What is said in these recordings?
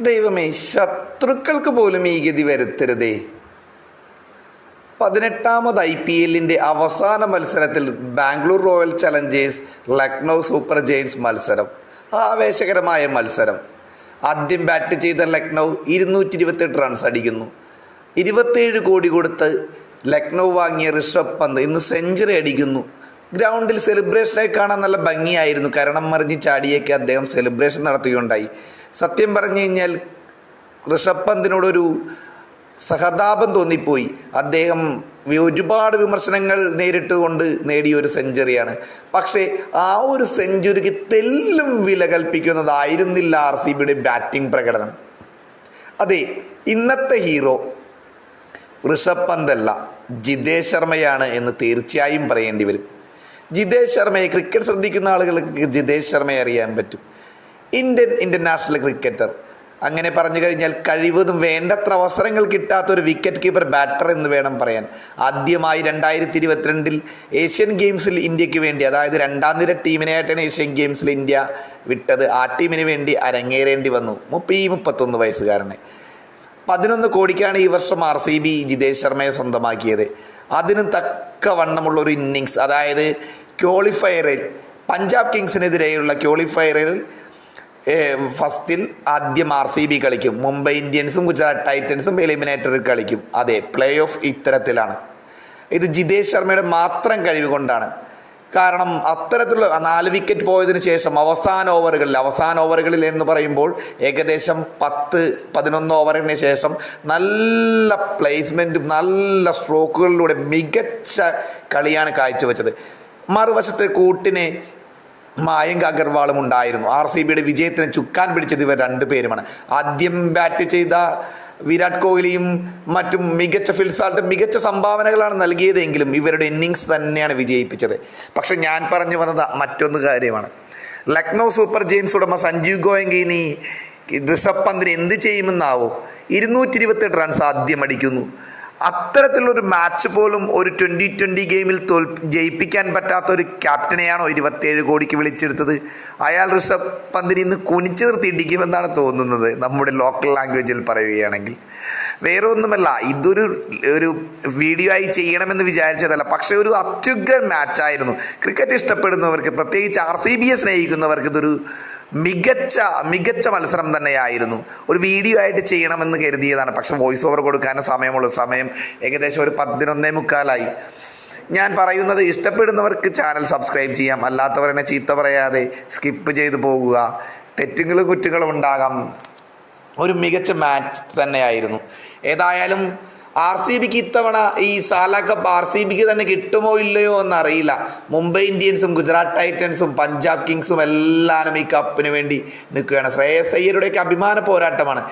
ദൈവമേ ശത്രുക്കൾക്ക് പോലും ഈ ഗതി വരുത്തരുതേ. പതിനെട്ടാമത് ഐ പി എല്ലിന്റെ അവസാന മത്സരത്തിൽ Bangalore Royal Challengers Lucknow Super Giants മത്സരം. ആവേശകരമായ മത്സരം. ആദ്യം ബാറ്റ് ചെയ്ത ലക്നൗ ഇരുന്നൂറ്റി ഇരുപത്തെട്ട് റൺസ് അടിക്കുന്നു. ഇരുപത്തേഴ് കോടി കൊടുത്ത് ലക്നൗ വാങ്ങിയ ഋഷഭ് പന്ത് ഇന്ന് സെഞ്ചുറി അടിക്കുന്നു. ഗ്രൗണ്ടിൽ സെലിബ്രേഷനായി കാണാൻ നല്ല ഭംഗിയായിരുന്നു. കരണം മറിഞ്ഞ് ചാടിയൊക്കെ അദ്ദേഹം സെലിബ്രേഷൻ നടത്തുകയുണ്ടായി. സത്യം പറഞ്ഞു കഴിഞ്ഞാൽ ഋഷഭ് പന്തിനോടൊരു സഹതാപം തോന്നിപ്പോയി. അദ്ദേഹം ഒരുപാട് വിമർശനങ്ങൾ നേരിട്ടുകൊണ്ട് നേടിയ ഒരു സെഞ്ചുറിയാണ്. പക്ഷേ ആ ഒരു സെഞ്ചുറിക്ക് തെല്ലും വില കൽപ്പിക്കുന്നതായിരുന്നില്ല ആർ സി ബിയുടെ ബാറ്റിംഗ് പ്രകടനം. അതെ ഇന്നത്തെ ഹീറോ ഋഷഭ് പന്തല്ല ജിതേഷ് ശർമ്മയാണ് എന്ന് തീർച്ചയായും പറയേണ്ടി വരും. ജിതേഷ് ശർമ്മയെ ക്രിക്കറ്റ് ശ്രദ്ധിക്കുന്ന ആളുകൾക്ക് ജിതേഷ് ശർമ്മയെ അറിയാൻ പറ്റും. Indian international cricketer. അങ്ങനെ പറഞ്ഞു കഴിഞ്ഞാൽ കഴിവതും വേണ്ടത്ര അവസരങ്ങൾ കിട്ടാത്ത ഒരു വിക്കറ്റ് കീപ്പർ ബാറ്റർ എന്ന് വേണം പറയാൻ. ആദ്യമായി രണ്ടായിരത്തി ഇരുപത്തിരണ്ടിൽ ഏഷ്യൻ ഗെയിംസിൽ ഇന്ത്യയ്ക്ക് വേണ്ടി അതായത് രണ്ടാം നിര ടീമിനായിട്ടാണ് ഏഷ്യൻ ഗെയിംസിൽ ഇന്ത്യ വിട്ടത്. ആ ടീമിന് വേണ്ടി അരങ്ങേറേണ്ടി വന്നു. മുപ്പത്തി മുപ്പത്തൊന്ന് വയസ്സുകാരനെ. പതിനൊന്ന് കോടിക്കാണ് ഈ വർഷം ആർ സി ബി ജിതേഷ് ശർമ്മയെ സ്വന്തമാക്കിയത്. അതിന് തക്കവണ്ണമുള്ള ഒരു ഇന്നിങ്സ് അതായത് ക്വാളിഫയറിൽ പഞ്ചാബ് കിങ്സിനെതിരെയുള്ള ക്വാളിഫയറിൽ ഫസ്റ്റിൽ ആദ്യം ആർ സി ബി കളിക്കും. മുംബൈ ഇന്ത്യൻസും ഗുജറാത്ത് ടൈറ്റൻസും എലിമിനേറ്ററിൽ കളിക്കും. അതെ പ്ലേ ഓഫ് ഇത്തരത്തിലാണ്. ഇത് ജിതേഷ് ശർമ്മയുടെ മാത്രം കഴിവ് കൊണ്ടാണ്. കാരണം അത്തരത്തിലുള്ള നാല് വിക്കറ്റ് പോയതിനു ശേഷം അവസാന ഓവറുകളിൽ അവസാന ഓവറുകളിൽ എന്ന് പറയുമ്പോൾ ഏകദേശം പത്ത് പതിനൊന്ന് ഓവറിന് ശേഷം നല്ല പ്ലേസ്മെന്റും നല്ല സ്ട്രോക്കുകളിലൂടെ മികച്ച കളിയാണ് കാഴ്ചവെച്ചത്. മറുവശത്ത് കൂട്ടിനെ മായങ്ക് അഗർവാളും ഉണ്ടായിരുന്നു. ആർ സി ബിയുടെ വിജയത്തിന് ചുക്കാൻ പിടിച്ചത് ഇവർ രണ്ടുപേരുമാണ് ആദ്യം ബാറ്റ് ചെയ്ത വിരാട് കോഹ്ലിയും മറ്റും മികച്ച ഫിൽസാൾട്ട് മികച്ച സംഭാവനകളാണ് നൽകിയതെങ്കിലും ഇവരുടെ ഇന്നിങ്സ് തന്നെയാണ് വിജയിപ്പിച്ചത്. പക്ഷെ ഞാൻ പറഞ്ഞു വന്നത് മറ്റൊന്ന് കാര്യമാണ്. ലക്നൗ സൂപ്പർ ജെയിംസ് ഉടമ സഞ്ജീവ് ഗോയങ്കിനി ഋഷഭ് പന്തിന് എന്ത് ചെയ്യുമെന്നാവും? ഇരുന്നൂറ്റി ഇരുപത്തെട്ട് റൺസ് ആദ്യം അടിക്കുന്നു. അത്തരത്തിലുള്ളൊരു മാച്ച് പോലും ഒരു ട്വന്റി ട്വന്റി ഗെയിമിൽ തോൽ ജയിപ്പിക്കാൻ പറ്റാത്ത ഒരു ക്യാപ്റ്റനെയാണോ ഇരുപത്തേഴ് കോടിക്ക് വിളിച്ചെടുത്തത്? അയാൾ ഋഷഭ് പന്തിന് ഇന്ന് കുനിച്ചു നിർത്തി തോന്നുന്നത് നമ്മുടെ ലോക്കൽ ലാംഗ്വേജിൽ പറയുകയാണെങ്കിൽ. വേറെ ഒന്നുമല്ല ഇതൊരു ഒരു വീഡിയോ ആയി ചെയ്യണമെന്ന് വിചാരിച്ചതല്ല. പക്ഷേ ഒരു അത്യുഗ്രൻ മാച്ചായിരുന്നു ക്രിക്കറ്റ് ഇഷ്ടപ്പെടുന്നവർക്ക് പ്രത്യേകിച്ച് ആർ സി ബിയെ സ്നേഹിക്കുന്നവർക്ക് ഇതൊരു മികച്ച മികച്ച മത്സരം തന്നെയായിരുന്നു. ഒരു വീഡിയോ ആയിട്ട് ചെയ്യണമെന്ന് കരുതിയതാണ്. പക്ഷെ വോയിസ് ഓവർ കൊടുക്കാൻ സമയമുള്ള സമയം ഏകദേശം ഒരു പതിനൊന്നേ മുക്കാലായി. ഞാൻ പറയുന്നത് ഇഷ്ടപ്പെടുന്നവർക്ക് ചാനൽ സബ്സ്ക്രൈബ് ചെയ്യാം. അല്ലാത്തവരെന്നെ ചീത്ത പറയാതെ സ്കിപ്പ് ചെയ്തു പോകുക. തെറ്റുകളും കുറ്റുകളും ഉണ്ടാകാം. ഒരു മികച്ച മാച്ച് തന്നെയായിരുന്നു. ഏതായാലും ആർ സി ബിക്ക് ഇത്തവണ ഈ സാല കപ്പ് ആർ സി ബിക്ക് തന്നെ കിട്ടുമോ ഇല്ലയോ എന്നറിയില്ല. മുംബൈ ഇന്ത്യൻസും ഗുജറാത്ത് ടൈറ്റൻസും പഞ്ചാബ് കിങ്സും എല്ലാവരും ഈ കപ്പിന് വേണ്ടി നിൽക്കുകയാണ്. ശ്രേയസ് അയ്യരുടെയൊക്കെ അഭിമാന പോരാട്ടമാണ്.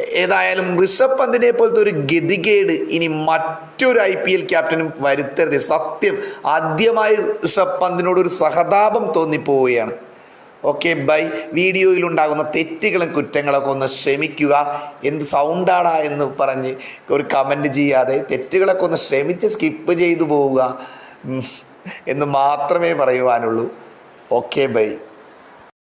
ഏതായാലും ഋഷഭ് പന്തിനെ പോലത്തെ ഒരു ഗതികേട് ഇനി മറ്റൊരു ഐ പി എൽ ക്യാപ്റ്റനും വരുത്തരുത്. സത്യം ആദ്യമായി ഋഷഭ് പന്തിനോട് ഒരു സഹതാപം തോന്നിപ്പോവുകയാണ്. ഓക്കെ ബൈ വീഡിയോയിലുണ്ടാകുന്ന തെറ്റുകളും കുറ്റങ്ങളൊക്കെ ഒന്ന് ക്ഷമിക്കുക. എന്ത് സൗണ്ടാടാ എന്ന് പറഞ്ഞ് ഒരു കമന്റ് ചെയ്യാതെ തെറ്റുകളൊക്കെ ഒന്ന് ക്ഷമിച്ച് സ്കിപ്പ് ചെയ്തു പോവുക. എന്ന് മാത്രമേ പറയുവാനുള്ളൂ. Okay bye